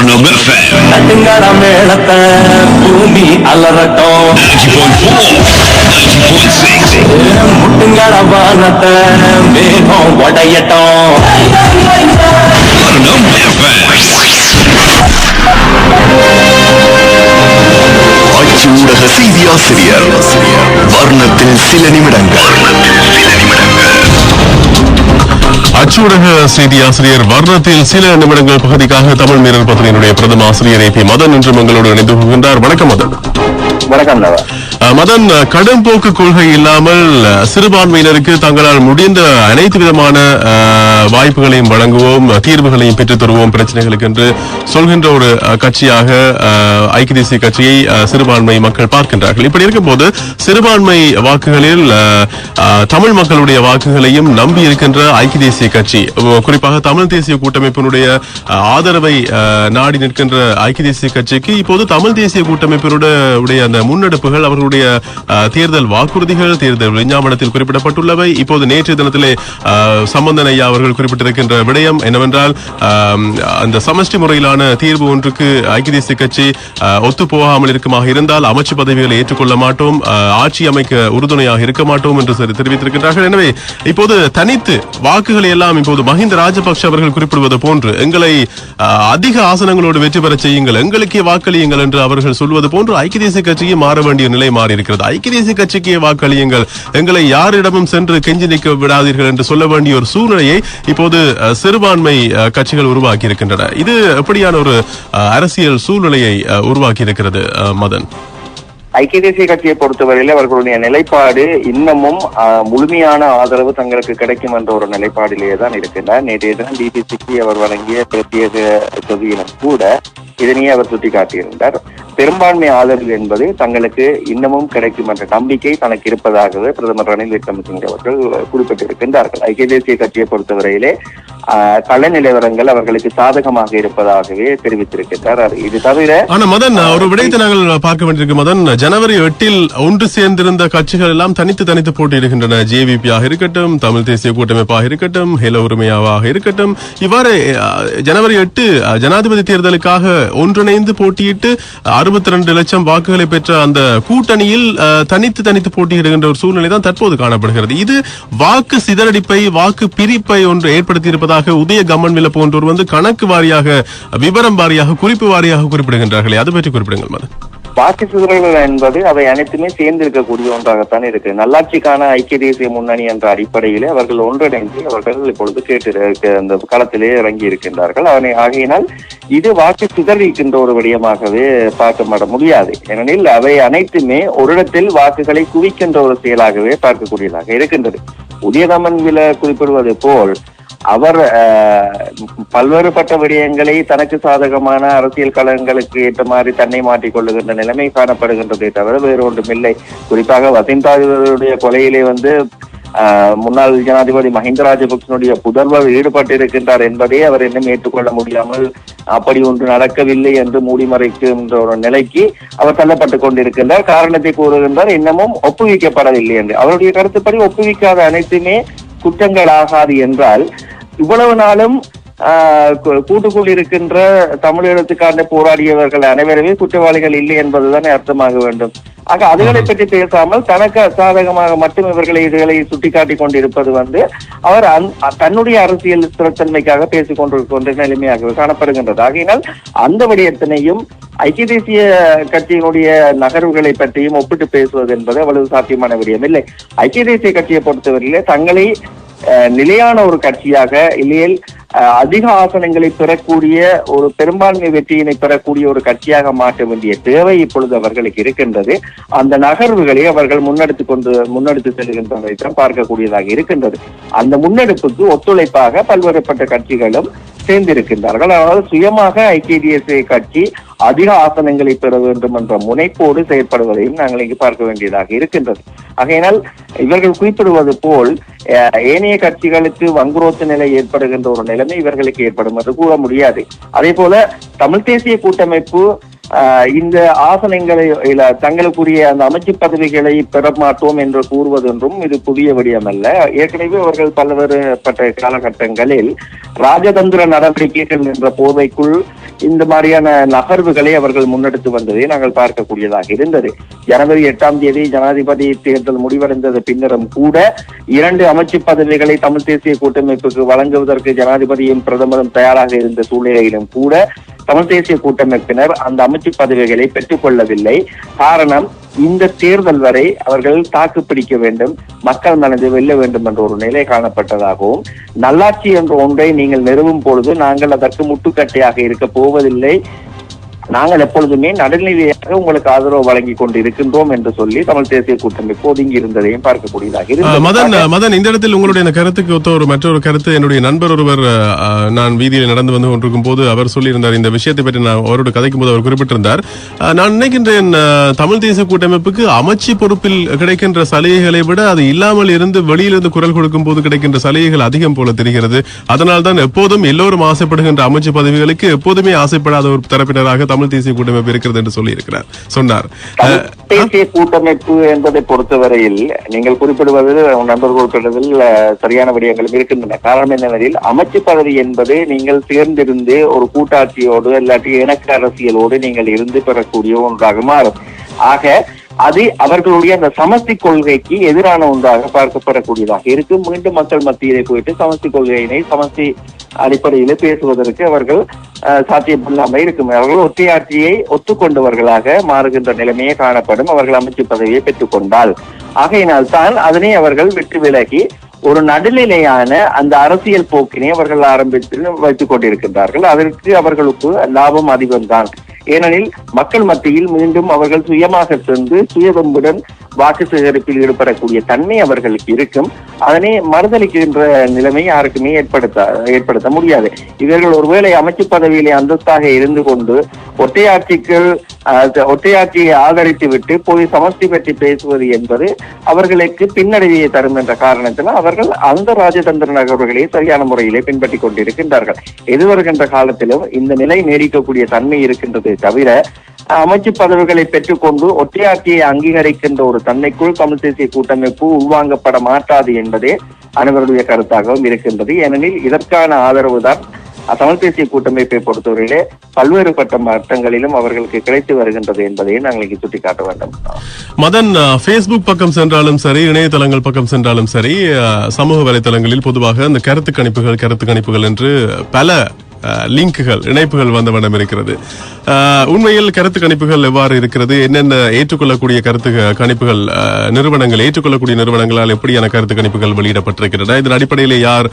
Varnum FM தட்டுங்கட மேளத்தை பூமி அலறட்டும் 90.4, 90.6. முட்டுங்கட வானத்தை மேகம் உடையட்டும் Varnum FM. அச்சூடக செய்தி ஆசிரியர் வர்ணத்தில் சில நிமிடங்கள் அச்சூடக செய்தி ஆசிரியர் வர்ணத்தில் சில நிமிடங்கள் பகுதிக்காக தமிழ் மீரர் பத்திரிகையினுடைய பிரதம ஆசிரியர் ஏ பி மதன் இன்று எங்களோடு இணைந்து கொள்கின்றார். வணக்கம் மதன். வணக்கம் மதன் கடும் போக்கு கொள்கை இல்லாமல் சிறுபான்மையினருக்கு தங்களால் முடிந்த அனைத்து விதமான வாய்ப்புகளையும் வழங்குவோம் தீர்வுகளையும் பெற்றுத் தருவோம் பிரச்சனைகளுக்கு என்று சொல்கின்ற ஒரு கட்சியாக ஐக்கிய தேசிய கட்சியை சிறுபான்மை மக்கள் பார்க்கின்றார்கள். இப்படி இருக்கும்போது சிறுபான்மை வாக்குகளில் தமிழ் மக்களுடைய வாக்குகளையும் நம்பி இருக்கின்ற ஐக்கிய தேசிய கட்சி குறிப்பாக தமிழ் தேசிய கூட்டமைப்பினுடைய ஆதரவை நாடி நிற்கின்ற ஐக்கிய தேசிய கட்சிக்கு இப்போது தமிழ் தேசிய கூட்டமைப்பினுடைய அந்த முன்னெடுப்புகள் அவர்களுடைய அஹ், தேர்தல் வாக்குறுதிகள் தேர்தல் விஞ்ஞாபனத்தில் குறிப்பிடப்பட்டுள்ளவை. இப்போது நேற்றைய தினத்திலே சம்பந்தன் ஐயா அவர்கள் குறிப்பிட்டிருக்கின்ற விடயம் என்னவென்றால் அந்த சமஷ்டி முறையிலான தீர்வு ஒன்றுக்கு ஐக்கிய தேசிய கட்சி ஒத்து போகாமல் இருக்குமாக இருந்தால் அமைச்சு பதவிகளை ஏற்றுக்கொள்ள மாட்டோம் ஆட்சி அமைக்க உறுதுணையாக இருக்க மாட்டோம் என்று தெரிவித்திருக்கின்றார்கள். எனவே இப்போது தனித்து வாக்குகளை எல்லாம் இப்போது மஹிந்த ராஜபக்ஷ அவர்கள் குறிப்பிடுவது போன்று எங்களை அதிக ஆசனங்களோடு வெற்றி பெற செய்யுங்கள் எங்களுக்கே வாக்களியுங்கள் என்று அவர்கள் சொல்வது போன்று ஐக்கிய தேசிய கட்சிக்கு மாற வேண்டிய நிலை மாறி இருக்கிறது. ஐக்கிய தேசிய கட்சிக்கு வாக்களியுங்கள். எங்களை யாரிடமும் சென்று கெஞ்சி நிற்க விடாதீர்கள் என்று சொல்ல வேண்டிய ஒரு சூழ்நிலையை இப்போது சிறுபான்மை கட்சிகள் உருவாக்கி இருக்கின்றன இது எப்படியான ஒரு அரசியல் சூழ்நிலையை உருவாக்கி இருக்கிறது மதன்? ஐக்கிய தேசிய கட்சியை பொறுத்தவரையில் அவர்களுடைய நிலைப்பாடு இன்னமும் முழுமையான ஆதரவு தங்களுக்கு கிடைக்கும் என்ற ஒரு நிலைப்பாடிலேயே தான் இருக்கின்றார். நேற்றைய தினம் பிபிசிக்கு அவர் வழங்கிய பிரத்யேக தொகுதியிலும் கூட இதனையே அவர் சுட்டிக்காட்டியிருந்தார். பெரும்பான்மை ஆதரவு என்பது தங்களுக்கு இன்னமும் கிடைக்கும் என்ற நம்பிக்கை தனக்கு இருப்பதாகவே பிரதமர் ரணில் விக்ரமசிங்கே அவர்கள் குறிப்பிட்டிருக்கின்றார்கள். ஐக்கிய தேசிய கட்சியை பொறுத்தவரையிலே கள நிலவரங்கள் அவர்களுக்கு சாதகமாக இருப்பதாகவே தெரிவித்திருக்கின்றார். இது தவிர ஆனா மதன் ஒரு விடயத்தை நாங்கள் பார்க்க வேண்டியிருக்கு. மதன் ஜனவரி எட்டில் ஒன்று சேர்ந்திருந்த கட்சிகள் எல்லாம் தனித்து தனித்து போட்டியிடுகின்றன. ஜேவிபியாக இருக்கட்டும் தமிழ் தேசிய கூட்டமைப்பாக இருக்கட்டும் ஹேல உரிமையாவாக இருக்கட்டும். இவ்வாறு ஜனவரி எட்டு ஜனாதிபதி தேர்தலுக்காக ஒன்றிணைந்து போட்டியிட்டு அறுபத்தி ரெண்டு லட்சம் வாக்குகளை பெற்ற அந்த கூட்டணியில் தனித்து தனித்து போட்டியிடுகின்ற ஒரு சூழ்நிலை தான் தற்போது காணப்படுகிறது. இது வாக்கு சிதறடிப்பை வாக்கு பிரிப்பை ஒன்று ஏற்படுத்தி இருப்பதாக உதய கமன்வில போன்றோர் வந்து கணக்கு வாரியாக விவரம் வாரியாக குறிப்பு வாரியாக குறிப்பிடுகின்றார்களே. அது பற்றி குறிப்பிடுங்கள் மதன் வாக்கு என்பது அவை அனைத்துமே சேர்ந்து இருக்கக்கூடிய ஒன்றாகத்தான் இருக்கு. நல்லாட்சிக்கான ஐக்கிய தேசிய முன்னணி என்ற அடிப்படையிலே அவர்கள் ஒன்றிணைந்து அவர்கள் இப்பொழுது கேட்டு அந்த களத்திலே இறங்கி இருக்கின்றார்கள். அதனை ஆகையினால் இது வாக்கு சிதறிக்கின்ற ஒரு விடயமாகவே பார்க்கப்பட முடியாது. ஏனெனில் அவை அனைத்துமே ஒரு இடத்தில் வாக்குகளை குவிக்கின்ற ஒரு செயலாகவே பார்க்கக்கூடியதாக இருக்கின்றது. உதயதமன் வில குறிப்பிடுவது போல் அவர் பல்வேறு பல்வேறுபட்ட விடயங்களை தனக்கு சாதகமான அரசியல் களங்களுக்கு ஏற்ற மாதிரி தன்னை மாற்றிக்கொள்ளுகின்ற நிலைமை காணப்படுகின்றதை தவிர வேறு ஒன்றுமில்லை. குறிப்பாக வசந்தாதிபதியுடைய கொலையிலே வந்து முன்னாள் ஜனாதிபதி மஹிந்த ராஜபக்சனுடைய புதல்வர் ஈடுபட்டிருக்கின்றார் என்பதை அவர் இன்னும் ஏற்றுக்கொள்ள முடியாமல் அப்படி ஒன்று நடக்கவில்லை என்று மூடி மறைக்கின்ற ஒரு நிலைக்கு அவர் தள்ளப்பட்டுக் கொண்டிருக்கின்றார். காரணத்தை கூறுகின்றார் இன்னமும் ஒப்புவிக்கப்படவில்லை என்று. அவருடைய கருத்துப்படி ஒப்புவிக்காத அனைத்துமே குற்றங்கள் ஆகாது என்றால் இவ்வளவு நாளும் கூட்டுக்குள் இருக்கின்ற தமிழீழத்துக்கான போராடியவர்கள் அனைவருமே குற்றவாளிகள் இல்லை என்பதுதான் அர்த்தமாக வேண்டும். ஆக அதுகளை பற்றி பேசாமல் தனக்கு சாதகமாக மட்டும் இவர்களை இதுகளை சுட்டிக்காட்டி கொண்டிருப்பது வந்து அவர் தன்னுடைய அரசியல் ஸ்திரத்தன்மைக்காக பேசிக் கொண்டிருக்கின்ற நிலைமையாக காணப்படுகின்றது. ஆகையினால் அந்த விடயத்தினையும் ஐக்கிய தேசிய கட்சியினுடைய நகர்வுகளை பற்றியும் ஒப்பிட்டு பேசுவது என்பது அவ்வளவு சாத்தியமான விடயம் இல்லை ஐக்கிய தேசிய கட்சியை பொறுத்தவரையிலே தங்களை நிலையான ஒரு கட்சியாக இல்லையேல் அதிக ஆசனங்களை பெறக்கூடிய ஒரு பெரும்பான்மை வெற்றியினை பெறக்கூடிய ஒரு கட்சியாக மாற்ற வேண்டிய தேவை இப்பொழுது அவர்களுக்கு இருக்கின்றது. அந்த நகர்வுகளை அவர்கள் முன்னெடுத்து கொண்டு முன்னெடுத்து செல்கின்றதை தான் பார்க்கக்கூடியதாக இருக்கின்றது. அந்த முன்னெடுப்புக்கு ஒத்துழைப்பாக பல்வேறுபட்ட கட்சிகளும் சேர்ந்திருக்கின்றார்கள். அதாவது சுயமாக ஐக்கிய தேசிய கட்சி அதிக ஆசனங்களை பெற வேண்டும் என்ற முனைப்போடு செயற்படுவதையும் நாங்கள் இங்கு பார்க்க வேண்டியதாக இருக்கின்றது. ஆகையினால் இவர்கள் குறிப்பிடுவது போல் ஏனைய கட்சிகளுக்கு வங்குரோத்து நிலை ஏற்படுகின்ற ஒரு நிலைமை இவர்களுக்கு ஏற்படும் என்று கூற முடியாது. அதே போல தமிழ் தேசிய கூட்டமைப்பு இந்த ஆசனங்களை தங்களுக்குரிய அந்த அமைச்சு பதவிகளை பெற மாட்டோம் என்று கூறுவதென்றும் இது புதிய விடயம் அல்ல ஏற்கனவே அவர்கள் பல்வேறுபட்ட காலகட்டங்களில் ராஜதந்திர நடவடிக்கைகள் என்ற போதைக்குள் இந்த மாதிரியான நகர்வுகளை அவர்கள் முன்னெடுத்து வந்ததை நாங்கள் பார்க்கக்கூடியதாக இருந்தது. ஜனவரி எட்டாம் தேதி ஜனாதிபதி தேர்தல் முடிவடைந்தது பின்னரும் கூட இரண்டு அமைச்சு பதவிகளை தமிழ் தேசிய கூட்டமைப்புக்கு வழங்குவதற்கு ஜனாதிபதியும் பிரதமரும் தயாராக இருந்த சூழ்நிலையிலும் கூட தமிழ் தேசிய கூட்டமைப்பினர் அந்த அமைச்சு பதவிகளை பெற்றுக்கொள்ளவில்லை. காரணம் இந்த தேர்தல் வரை அவர்கள் தாக்கு பிடிக்க வேண்டும் மக்கள் மனதை வெல்ல வேண்டும் என்ற ஒரு நிலை காணப்பட்டதாகவும் நல்லாட்சி என்ற ஒன்றை நீங்கள் நிறுவும் பொழுது நாங்கள் அதற்கு முட்டுக்கட்டையாக இருக்க போவதில்லை. நாங்கள் எப்பொழுதுமே நடுநிலையாக உங்களுக்கு ஆதரவு வழங்கி கொண்டு இருக்கின்றோம் என்று சொல்லி தமிழ் தேசிய கூட்டமைப்பு ஒதுங்கி இருந்ததையும் பார்க்கக்கூடியதாக மதன் மதன் இந்த இடத்தில் உங்களுடைய கருத்துக்கு ஒத்த ஒரு மற்றொரு கருத்து என்னுடைய நண்பர் ஒருவர் நான் வீதியில் நடந்து வந்து கொண்டிருக்கும் போது அவர் சொல்லியிருந்தார் இந்த விஷயத்தை பற்றி நான் அவரோடு கதைக்கும் போது அவர் குறிப்பிட்டிருந்தார். நான் நினைக்கின்றேன் தமிழ் தேசிய கூட்டமைப்புக்கு அமைச்சு பொறுப்பில் கிடைக்கின்ற சலுகைகளை விட அது இல்லாமல் இருந்து வெளியிலிருந்து குரல் கொடுக்கும் போது கிடைக்கின்ற சலுகைகள் அதிகம் போல தெரிகிறது. அதனால் தான் எப்போதும் எல்லோரும் ஆசைப்படுகின்ற அமைச்சு பதவிகளுக்கு எப்போதுமே ஆசைப்படாத ஒரு தரப்பினராக தமிழ் தேசிய கூட்டமைப்பு இருக்கிறது என்று சொல்லி இருக்கிறார் சொன்னார் தமிழ் தேசிய கூட்டமைப்பு என்பதை பொறுத்தவரையில் நீங்கள் குறிப்பிடுவது உன் நண்பர் குறிப்பிடுவதில் அஹ், சரியான விடயங்களும் இருக்கின்றன. காரணம் என்னவெனில் அமைச்சு பதவி என்பது நீங்கள் சேர்ந்திருந்து ஒரு கூட்டாட்சியோடு இல்லாட்டி இணக்க அரசியலோடு நீங்கள் இருந்து பெறக்கூடிய ஒன்றாக மாறும். ஆக அது அவர்களுடைய அந்த சமஸ்தி கொள்கைக்கு எதிரான ஒன்றாக பார்க்கப்படக்கூடியதாக இருக்கு மீண்டும் மக்கள் மத்தியிலே போயிட்டு சமஸ்தி கொள்கையினை சமஸ்தி அடிப்படையில் பேசுவதற்கு அவர்கள் சாத்தியமில்லாமல் இருக்கும். அவர்கள் ஒத்தியாட்சியை ஒத்துக்கொண்டவர்களாக மாறுகின்ற நிலைமையே காணப்படும். அவர்கள் அமைச்சு பதவியை பெற்றுக்கொண்டால் ஆகையினால் தான் அதனை அவர்கள் விட்டு விலகி ஒரு நடுநிலையான அந்த அரசியல் போக்கினை அவர்கள் ஆரம்பித்து வைத்துக் கொண்டிருக்கின்றார்கள். அதற்கு அவர்களுக்கு லாபம் அதிகம்தான். ஏனெனில் மக்கள் மத்தியில் மீண்டும் அவர்கள் சுயமாக சென்று சுயதம்புடன் வாக்கு சேகரிப்பில் ஈடுபடக்கூடிய தன்மை அவர்களுக்கு இருக்கும். அதனை மறுதளிக்கின்ற நிலைமை யாருக்குமே ஏற்படுத்த ஏற்படுத்த முடியாது. இவர்கள் ஒருவேளை அமைச்சு பதவியிலே அந்தஸ்தாக இருந்து கொண்டு ஒற்றையாட்சிகள் ஒற்றையாட்சியை ஆதரித்து விட்டு போய் சமஷ்டி பற்றி பேசுவது என்பது அவர்களுக்கு பின்னடைவையை தரும் என்ற காரணத்தில் அவர்கள் அந்த ராஜதந்திர நகர்வுகளை சரியான முறையிலே பின்பற்றி கொண்டிருக்கின்றார்கள். எது வருகின்ற காலத்திலும் இந்த நிலை நீடிக்கக்கூடிய தன்மை இருக்கின்றதே தவிர அமைச்சு பதவிகளை பெற்றுக்கொண்டு ஒற்றையாட்சியை அங்கீகரிக்கின்ற ஒரு தன்மைக்குள் தமிழ் தேசிய கூட்டமைப்பு உள்வாங்கப்பட மாட்டாது என்று என்பதே அனைவருடைய கருத்தாகவும் இருக்கின்றது. ஏனெனில் இதற்கான ஆதரவு தான் தமிழ் தேசிய கூட்டமைப்பை பொறுத்தவரையிலே பல்வேறுபட்ட மட்டங்களிலும் அவர்களுக்கு கிடைத்து வருகின்றது என்பதையும் நாங்கள் இங்கு சுட்டிக்காட்ட வேண்டும். மதன் ஃபேஸ்புக் பக்கம் சென்றாலும் சரி இணையதளங்கள் பக்கம் சென்றாலும் சரி சமூக வலைதளங்களில் பொதுவாக இந்த கருத்து கணிப்புகள் கருத்து கணிப்புகள் என்று பல லிங்குகள் இணைப்புகள் வந்த வண்ணம் இருக்கிறது. உண்மையில் கருத்து கணிப்புகள் எவ்வாறு இருக்கிறது? என்னென்ன ஏற்றுக்கொள்ளக்கூடிய கருத்து கணிப்புகள் நிறுவனங்கள் ஏற்றுக்கொள்ளக்கூடிய நிறுவனங்களால் எப்படியான கருத்து கணிப்புகள் வெளியிடப்பட்டிருக்கின்றன? இதன் அடிப்படையில் யார்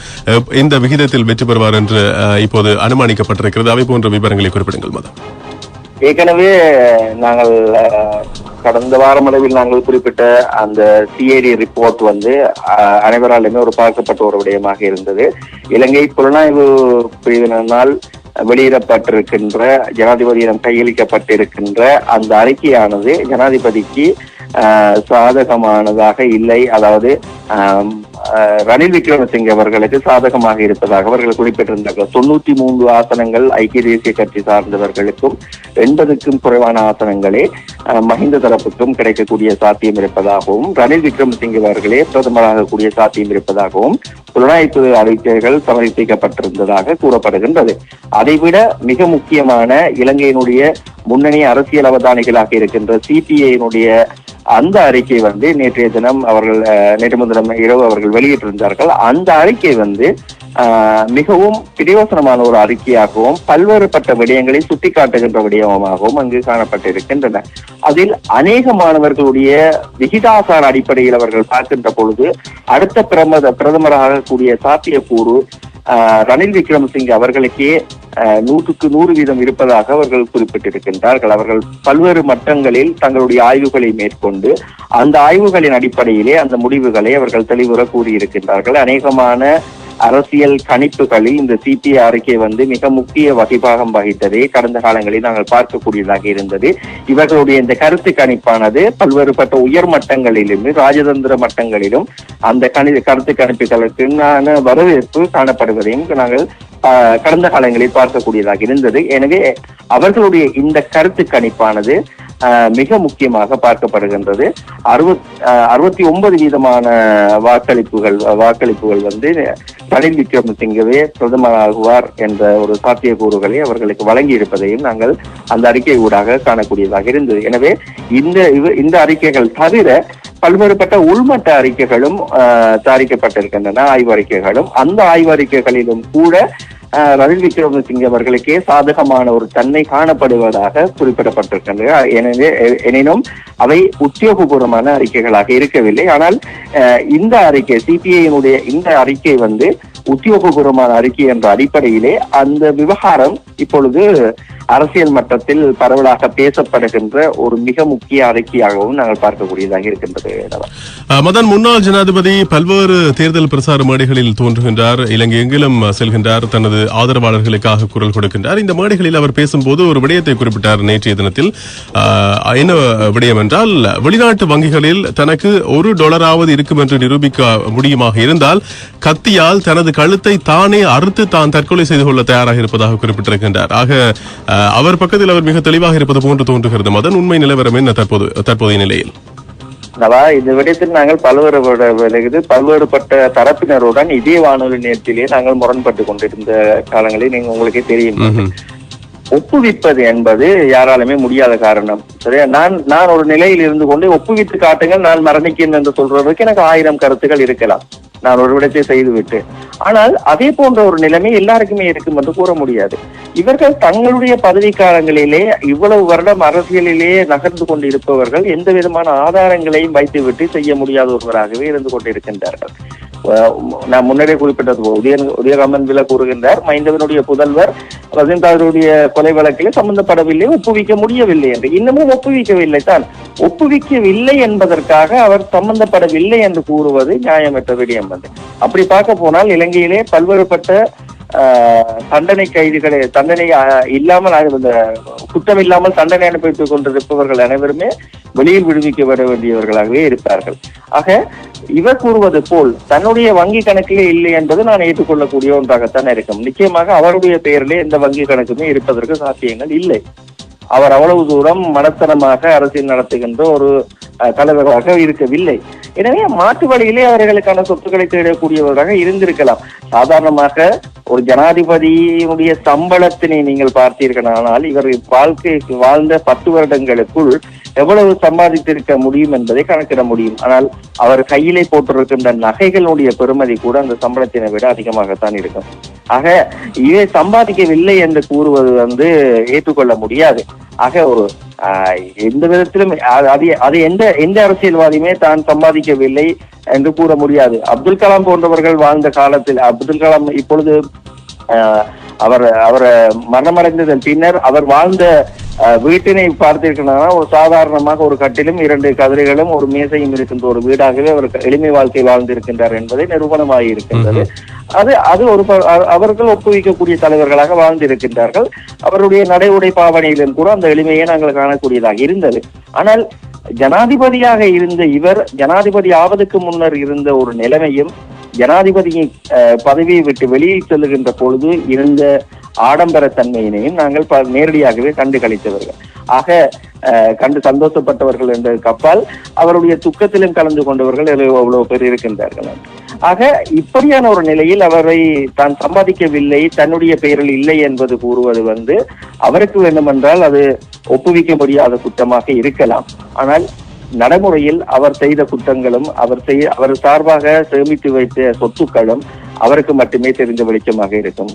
இந்த விகிதத்தில் வெற்றி பெறுவார் என்று இப்போது அனுமானிக்கப்பட்டிருக்கிறது. அவை போன்ற விவரங்களை குறிப்பிடுங்கள் மதம். ஏற்கனவே நாங்கள் கடந்த வாரமளவில் நாங்கள் குறிப்பிட்ட அந்த சிஐடி ரிப்போர்ட் வந்து அனைவராலுமே ஒரு பார்க்கப்பட்ட ஒரு விடயமாக இருந்தது. இலங்கை புலனாய்வு பிரிவினரால் வெளியிடப்பட்டிருக்கின்ற ஜனாதிபதியிடம் கையளிக்கப்பட்டிருக்கின்ற அந்த அறிக்கையானது ஜனாதிபதிக்கு சாதகமானதாக இல்லை. அதாவது ரணில் விக்ரமசிங்கே அவர்களுக்கு சாதகமாக இருப்பதாக அவர்கள் குறிப்பிட்டிருந்தார்கள். தொண்ணூத்தி மூன்று ஆசனங்கள் ஐக்கிய தேசிய கட்சி சார்ந்தவர்களுக்கும் எண்பதுக்கும் குறைவான ஆசனங்களே மஹிந்த தரப்புக்கும் கிடைக்கக்கூடிய சாத்தியம் இருப்பதாகவும் ரணில் விக்ரமசிங்கே அவர்களே பிரதமராகக்கூடிய சாத்தியம் இருப்பதாகவும் புலனாய்வு அறிக்கைகள் சமர்ப்பிக்கப்பட்டிருந்ததாக கூறப்படுகின்றது. அதைவிட மிக முக்கியமான இலங்கையினுடைய முன்னணி அரசியல் அவதானிகளாக இருக்கின்ற சிபிஐனுடைய அந்த அறிக்கை வந்து நேற்றைய தினம் அவர்கள் நேற்று முன்தினம் இரவு அவர்கள் வெளியிட்டிருந்தார்கள். அந்த அறிக்கை வந்து ஆஹ், மிகவும் பிரிவசனமான ஒரு அறிக்கையாகவும் பல்வேறுபட்ட விடயங்களை சுட்டிக்காட்டுகின்ற விடயமாகவும் அங்கு காணப்பட்டிருக்கின்றன. அதில் அநேக மாணவர்களுடைய விகிதாசார அடிப்படையில் அவர்கள் பார்க்கின்ற பொழுது அடுத்த பிரமத பிரதமராக கூடிய சாத்தியக்கூறு ஆஹ், ரணில் விக்ரமசிங் அவர்களுக்கே நூற்றுக்கு நூறு வீதம் இருப்பதாக அவர்கள் குறிப்பிட்டிருக்கின்றார்கள். அவர்கள் பல்வேறு மட்டங்களில் தங்களுடைய ஆய்வுகளை மேற்கொண்டு அந்த ஆய்வுகளின் அடிப்படையிலே அந்த முடிவுகளை அவர்கள் தெளிவுற கூறியிருக்கின்றார்கள். அநேகமான அரசியல் கணிப்புகளில் இந்த சிபிஐ அறிக்கை வந்து மிக முக்கிய வகிபாகம் வகித்ததை கடந்த காலங்களில் நாங்கள் பார்க்கக்கூடியதாக இருந்தது. இவர்களுடைய இந்த கருத்து கணிப்பானது பல்வேறுபட்ட உயர் மட்டங்களிலும் ராஜதந்திர மட்டங்களிலும் அந்த கணி கருத்து கணிப்புகளுக்கான வரவேற்பு காணப்படுவதையும் நாங்கள் ஆஹ், கடந்த காலங்களில் பார்க்கக்கூடியதாக இருந்தது. எனவே அவர்களுடைய இந்த கருத்து கணிப்பானது மிக முக்கியமாக பார்க்கப்படுகின்றது. அறுபத் அறுபத்தி ஒன்பது வீதமான வாக்களிப்புகள் வாக்களிப்புகள் வந்து ரணில் விக்ரமசிங்கவே பிரதமராகுவார் என்ற ஒரு சாத்தியக்கூறுகளை அவர்களுக்கு வழங்கி இருப்பதையும் நாங்கள் அந்த அறிக்கை ஊடாக காணக்கூடியதாக இருந்தது. எனவே இந்த இந்த அறிக்கைகள் தவிர பல்வேறுபட்ட உள்மட்ட அறிக்கைகளும் அஹ், தயாரிக்கப்பட்டிருக்கின்றன. ஆய்வறிக்கைகளும் அந்த ஆய்வறிக்கைகளிலும் கூட ரணில் விக்ரமசிங்க அவர்களுக்கே சாதகமான ஒரு தன்மை காணப்படுவதாக குறிப்பிடப்பட்டிருக்கின்றன எனவே எனினும் அவை உத்தியோகபூர்வமான அறிக்கைகளாக இருக்கவில்லை. ஆனால் இந்த அறிக்கை சிபிஐயினுடைய இந்த அறிக்கை வந்து உத்தியோகபூர்வமான அறிக்கை என்ற அடிப்படையிலே அந்த விவகாரம் இப்பொழுது அரசியல் மட்டத்தில் பரவலாக பேசப்படுகின்ற ஒரு மிக முக்கிய அறிக்கையாகவும் நாங்கள் பார்க்கக்கூடியதாக இருக்கின்றது மதன் முன்னாள் ஜனாதிபதி பல்வேறு தேர்தல் பிரசார மேடைகளில் தோன்றுகின்றார். இலங்கை எங்கிலும் செல்கின்றார். தனது ஆதரவாளர்களுக்காக குரல் கொடுக்கின்றார். இந்த மேடைகளில் அவர் பேசும்போது ஒரு விடயத்தை குறிப்பிட்டார் நேற்றைய தினத்தில். என்ன விடயம் என்றால் வெளிநாட்டு வங்கிகளில் தனக்கு ஒரு டாலராவது இருக்கும் என்று நிரூபிக்க முடியுமாக இருந்தால் கத்தியால் தனது கழுத்தை தானே அறுத்து தான் தற்கொலை செய்து கொள்ள தயாராக இருப்பதாக குறிப்பிட்டிருக்கின்றார். ஆக அவர் பக்கத்தில் அவர் மிக தெளிவாக இருப்பது போன்று தோன்றுகிறது. மதன் உண்மை நிலவரம் என்ன தற்போது தற்போதைய நிலையில்? இந்த விடயத்தில் நாங்கள் பல்வேறு விலகுது பல்வேறுபட்ட தரப்பினருடன் இதே வானொலி நேரத்திலே நாங்கள் முரண்பட்டு கொண்டிருந்த காலங்களில் நீங்க உங்களுக்கே தெரியும். ஒப்புவிப்பது என்பது யாராலுமே முடியாத காரணம். சரியா? நான் நான் ஒரு நிலையில் இருந்து கொண்டு ஒப்புவித்து காட்டுங்கள் நான் மரணிக்கிறேன் என்று சொல்றதுக்கு எனக்கு ஆயிரம் கருத்துக்கள் இருக்கலாம். நான் ஒரு விடத்தை செய்துவிட்டு ஆனால் அதே போன்ற ஒரு நிலைமை எல்லாருக்குமே இருக்கும் என்று கூற முடியாது. இவர்கள் தங்களுடைய பதவி காலங்களிலே இவ்வளவு வருடம் அரசியலிலே நகர்ந்து கொண்டிருப்பவர்கள் எந்த விதமான ஆதாரங்களையும் வைத்துவிட்டு செய்ய முடியாத ஒருவராகவே இருந்து கொண்டிருக்கின்றார்கள். நான் முன்னரே குறிப்பிட்டது போ உதய உதயகாமன் வில கூறுகின்றார் மைந்தவனுடைய புதல்வர் ரஜினிதாருடைய கொலை வழக்கில் சம்பந்தப்படவில்லை ஒப்புவிக்க முடியவில்லை என்று. இன்னமும் ஒப்புவிக்கவில்லை தான் ஒப்புவிக்கவில்லை என்பதற்காக அவர் சம்பந்தப்படவில்லை என்று கூறுவது நியாயமற்ற விடயம் வந்து அப்படி பார்க்க போனால் இலங்கையிலே பல்வேறுபட்ட தண்டனை கைதிகளை தண்டனை இல்லாமல் இந்த குற்றம் இல்லாமல் தண்டனை அனுபவித்துக் கொண்டிருப்பவர்கள் அனைவருமே வெளியில் விடுவிக்கப்பட வேண்டியவர்களாகவே இருப்பார்கள். ஆக இவர் கூறுவது போல் தன்னுடைய வங்கி கணக்கிலே இல்லை என்பது நான் ஏற்றுக்கொள்ளக்கூடிய ஒன்றாகத்தான் இருக்கும். நிச்சயமாக அவருடைய பெயரிலே எந்த வங்கி கணக்குமே இருப்பதற்கு சாத்தியங்கள் இல்லை. அவர் அவ்வளவு தூரம் மனத்தனமாக அரசியல் நடத்துகின்ற ஒரு தலைவர்களாக தலைவராக இருக்கவில்லை. எனவே மாற்று வழியிலே அவர்களுக்கான சொத்துக்களை தேடக்கூடியவராக இருந்திருக்கலாம். சாதாரணமாக ஒரு ஜனாதிபதியினுடைய சம்பளத்தினை நீங்கள் பார்த்தீர்களானால் இவர் வாழ்க்கைக்கு வாழ்ந்த பத்து வருடங்களுக்குள் எவ்வளவு சம்பாதித்திருக்க முடியும் என்பதை கணக்கிட முடியும். ஆனால் அவர் கையிலே போட்டிருக்கின்ற நகைகளுடைய பெருமதி கூட அந்த சம்பளத்தினை விட அதிகமாகத்தான் இருக்கும். ஆக இதை சம்பாதிக்கவில்லை என்று கூறுவது வந்து ஏற்றுக்கொள்ள முடியாது. ஆக ஒரு எந்த விதத்திலும் அது- அது அது எந்த எந்த அரசியல்வாதியுமே தான் சம்பாதிக்கவில்லை என்று கூற முடியாது. அப்துல் கலாம் போன்றவர்கள் வாழ்ந்த காலத்தில் அப்துல் கலாம் இப்பொழுது ஆஹ், அவர் அவர் மரணமடைந்ததன் பின்னர் அவர் வாழ்ந்த வீட்டினை பார்த்தீர்கள்னா ஒரு சாதாரணமாக ஒரு கட்டிலும் இரண்டு கதிரைகளும் ஒரு மேசையும் இருக்கின்ற ஒரு வீடாகவே அவர் எளிமை வாழ்க்கை வாழ்ந்திருக்கின்றார் என்பதை நிரூபணமாகி இருக்கின்றது. அது அது ஒரு அவர்கள் ஒப்புவிக்கக்கூடிய தலைவர்களாக வாழ்ந்திருக்கின்றார்கள். அவருடைய நடை உடை பாவனையிலும் கூட அந்த எளிமையை நாங்கள் காணக்கூடியதாக இருந்தது. ஆனால் ஜனாதிபதியாக இருந்த இவர் ஜனாதிபதி ஆவதற்கு முன்னர் இருந்த ஒரு நிலைமையும் ஜனாதிபதியை பதவியை விட்டு வெளியில் செல்லுகின்ற பொழுது இருந்த ஆடம்பரத்தன்மையினையும் நாங்கள் ப- நேரடியாகவே கண்டு கழித்தவர்கள் ஆக கண்டு சந்தோஷப்பட்டவர்கள் என்பதற்கு அப்பால் அவருடைய துக்கத்திலும் கலந்து கொண்டவர்கள் அவ்வளவு பேர் இருக்கின்றார்கள். ஆக இப்படியான ஒரு நிலையில் அவரை தான் சம்பாதிக்கவில்லை தன்னுடைய பெயரில் இல்லை என்பது கூறுவது வந்து அவருக்கு வேண்டுமென்றால் அது ஒப்புவிக்க முடியாத குற்றமாக இருக்கலாம். ஆனால் நடைமுறையில் அவர் செய்த குற்றங்களும் அவர் செய்ய அவர் சார்பாக சேமித்து வைத்த சொத்துக்களும் அவருக்கு மட்டுமே தெரிந்த வெளிச்சமாக இருக்கும்.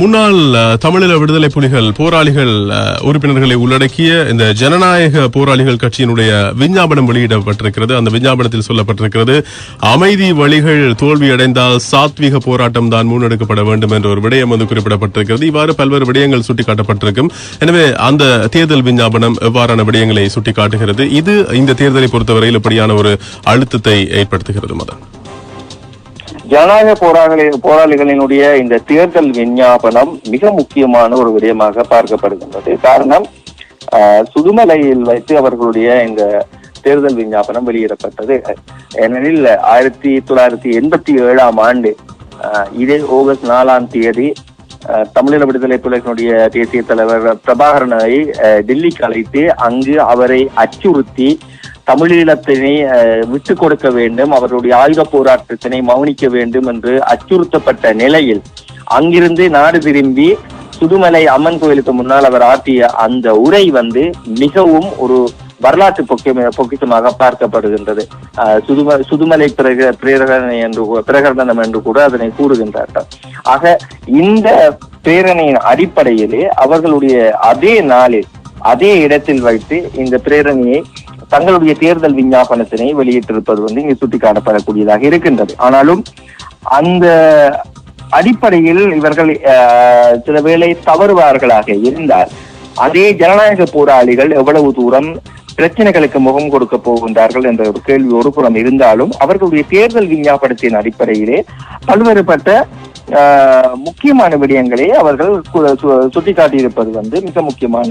முன்னாள் தமிழீழ விடுதலை புலிகள் போராளிகள் உறுப்பினர்களை உள்ளடக்கிய இந்த ஜனநாயக போராளிகள் கட்சியினுடைய விஞ்ஞாபனம் வெளியிடப்பட்டிருக்கிறது. அந்த விஞ்ஞாபனத்தில் சொல்லப்பட்டிருக்கிறது அமைதி வழிகள் தோல்வியடைந்தால் சாத்வீக போராட்டம் தான் முன்னெடுக்கப்பட வேண்டும் என்ற ஒரு விடயம் வந்து குறிப்பிடப்பட்டிருக்கிறது. இவ்வாறு பல்வேறு விடயங்கள் சுட்டிக்காட்டப்பட்டிருக்கும். எனவே அந்த தேர்தல் விஞ்ஞாபனம் எவ்வாறான விடயங்களை சுட்டிக்காட்டுகிறது? இது இந்த தேர்தலை பொறுத்தவரையில் இப்படியான ஒரு அழுத்தத்தை ஏற்படுத்துகிறது மதன் ஜனநாயக போராளி போராளிகளினுடைய இந்த தேர்தல் விஞ்ஞாபனம் மிக முக்கியமான ஒரு விடயமாக பார்க்கப்படுகின்றது. காரணம் சுதுமலையில் வைத்து அவர்களுடைய இந்த தேர்தல் விஞ்ஞாபனம் வெளியிடப்பட்டது. ஏனெனில் ஆயிரத்தி தொள்ளாயிரத்தி எண்பத்தி ஏழாம் ஆண்டு இதே ஆகஸ்ட் நாலாம் தேதி தமிழீழ விடுதலை புலிகளுடைய தேசிய தலைவர் பிரபாகரனை டெல்லிக்கு அழைத்து அங்கு அவரை அச்சுறுத்தி தமிழீழத்தினை அஹ், விட்டுக் கொடுக்க வேண்டும் அவருடைய ஆயுத போராட்டத்தினை மௌனிக்க வேண்டும் என்று அச்சுறுத்தப்பட்ட நிலையில் அங்கிருந்து நாடு திரும்பி சுதுமலை அம்மன் கோயிலுக்கு முன்னால் அவர் ஆற்றிய அந்த உரை வந்து மிகவும் ஒரு வரலாற்று பொக்கிய பொக்கிஷமாக பார்க்கப்படுகின்றது. அஹ் சுதும சுதுமலை பிரக பிரேரணை என்று கூ- பிரகடனம் என்று கூட அதனை கூறுகின்றார்கள். ஆக இந்த பிரேரணையின் அடிப்படையிலே அவர்களுடைய அதே நாளில் அதே இடத்தில் வைத்து இந்த பிரேரணையை தங்களுடைய தேர்தல் விஞ்ஞாபனத்தினை வெளியிட்டிருப்பது வந்து இங்கு சுட்டிக்காட்டப்படக்கூடியதாக இருக்கின்றது. ஆனாலும் அந்த அடிப்படையில் இவர்கள் சில வேளை தவறுவார்களாக இருந்தால் அதே ஜனநாயக போராளிகள் எவ்வளவு தூரம் பிரச்சனைகளுக்கு முகம் கொடுக்க போகின்றார்கள் என்ற ஒரு கேள்வி ஒரு புறம் இருந்தாலும் அவர்களுடைய தேர்தல் விஞ்ஞாபனத்தின் அடிப்படையிலே பல்வேறுபட்ட ஆஹ், முக்கியமான விடயங்களை அவர்கள் சுட்டிக்காட்டியிருப்பது வந்து மிக முக்கியமான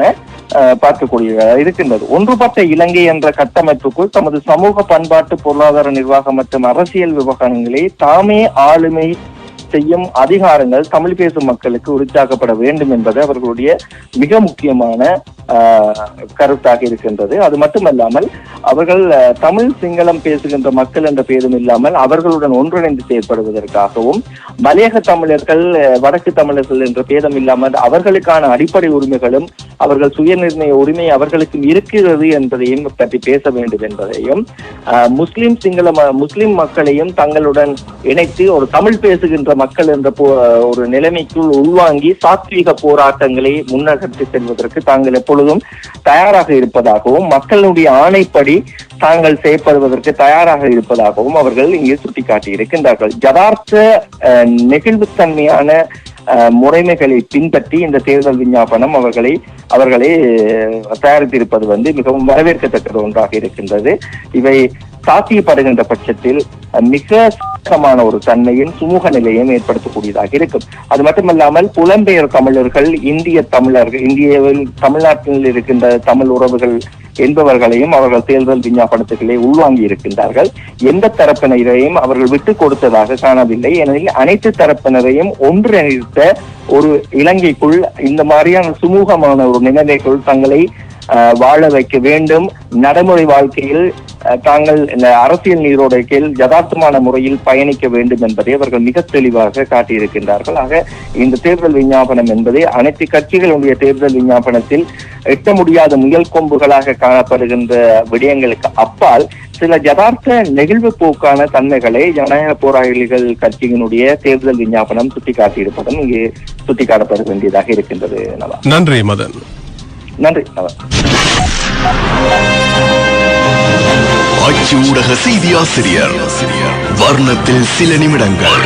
பார்க்கக்கூடியதாக இருக்கின்றது. ஒன்றுபட்ட இலங்கை என்ற கட்டமைப்புக்குள் தமது சமூக பண்பாட்டு பொருளாதார நிர்வாகம் மற்றும் அரசியல் விவகாரங்களை தாமே ஆளுமை செய்யும் அதிகாரங்கள் தமிழ் பேசும் மக்களுக்கு உறுதியாக்கப்பட வேண்டும் என்பது அவர்களுடைய மிக முக்கியமான கருத்தாக இருக்கின்றது. அது மட்டுமல்லாமல் அவர்கள் தமிழ் சிங்களம் பேசுகின்ற மக்கள் என்ற பேரும் இல்லாமல் அவர்களுடன் ஒன்றிணைந்து செயற்படுவதற்காகவும் மலையக தமிழர்கள் வடக்கு தமிழர்கள் என்ற பேதம் இல்லாமல் அவர்களுக்கான அடிப்படை உரிமைகளும் அவர்கள் சுயநிர்ணய உரிமை அவர்களுக்கும் இருக்கிறது என்பதையும் பற்றி பேச வேண்டும் என்பதையும் முஸ்லிம் சிங்கள முஸ்லிம் மக்களையும் தங்களுடன் இணைத்து ஒரு தமிழ் பேசுகின்ற மக்கள் என்ற போ- ஒரு நிலைமைக்குள் உள்வாங்கி சாத்வீக போராட்டங்களை முன்னகர்த்தி செல்வதற்கு தாங்கள் எப்பொழுதும் தயாராக இருப்பதாகவும் மக்களுடைய ஆணைப்படி தாங்கள் செயற்படுவதற்கு தயாராக இருப்பதாகவும் அவர்கள் இங்கே சுட்டிக்காட்டி இருக்கின்றார்கள் யதார்த்த நெகிழ்வுத்தன்மையான முறைமைகளை பின்பற்றி இந்த தேர்தல் விஞ்ஞாபனம் அவர்களை அவர்களை தயாரித்திருப்பது வந்து மிகவும் வரவேற்கத்தக்கது ஒன்றாக இருக்கின்றது. இவை சாத்தியப்படுகின்ற பட்சத்தில் மிக சுத்தமான ஒரு தன்மையின் சுமூக நிலையும் ஏற்படுத்தக்கூடியதாக இருக்கும். அது மட்டுமல்லாமல் புலம்பெயர் தமிழர்கள் இந்திய தமிழர்கள் இந்தியாவில் தமிழ்நாட்டில் இருக்கின்ற தமிழ் உறவுகள் என்பவர்களையும் அவர்கள் தேர்தல் விஞ்ஞாபனத்துக்களை உள்வாங்கி இருக்கின்றார்கள். எந்த தரப்பினரையும் அவர்கள் விட்டு கொடுத்ததாக காணவில்லை. ஏனெனில் அனைத்து தரப்பினரையும் ஒன்றிணைத்த ஒரு இலங்கைக்குள் இந்த மாதிரியான சுமூகமான ஒரு நிலைமைக்குள் தங்களை வாழ வைக்க வேண்டும். நடைமுறை வாழ்க்கையில் தாங்கள் இந்த அரசியல் நீரோடைக்கில் யதார்த்தமான முறையில் பயணிக்க வேண்டும் என்பதை அவர்கள் மிக தெளிவாக காட்டியிருக்கின்றார்கள். ஆக இந்த தேர்தல் விஞ்ஞாபனம் என்பது அனைத்து கட்சிகளுடைய தேர்தல் விஞ்ஞாபனத்தில் எட்ட முடியாத முயல் கொம்புகளாக காணப்படுகின்ற விடயங்களுக்கு அப்பால் சில யதார்த்த நெகிழ்வு போக்கான தன்மைகளை ஜனநாயக போராளிகள் கட்சியினுடைய தேர்தல் விஞ்ஞாபனம் சுட்டிக்காட்டியிருப்பதும் இங்கே சுட்டிக்காட்டப்பட வேண்டியதாக இருக்கின்றது நன்றி மதன். நன்றி. நவா ஆட்சி ஊடக செய்தி ஆசிரியர் வர்ணத்தில் சில நிமிடங்கள்.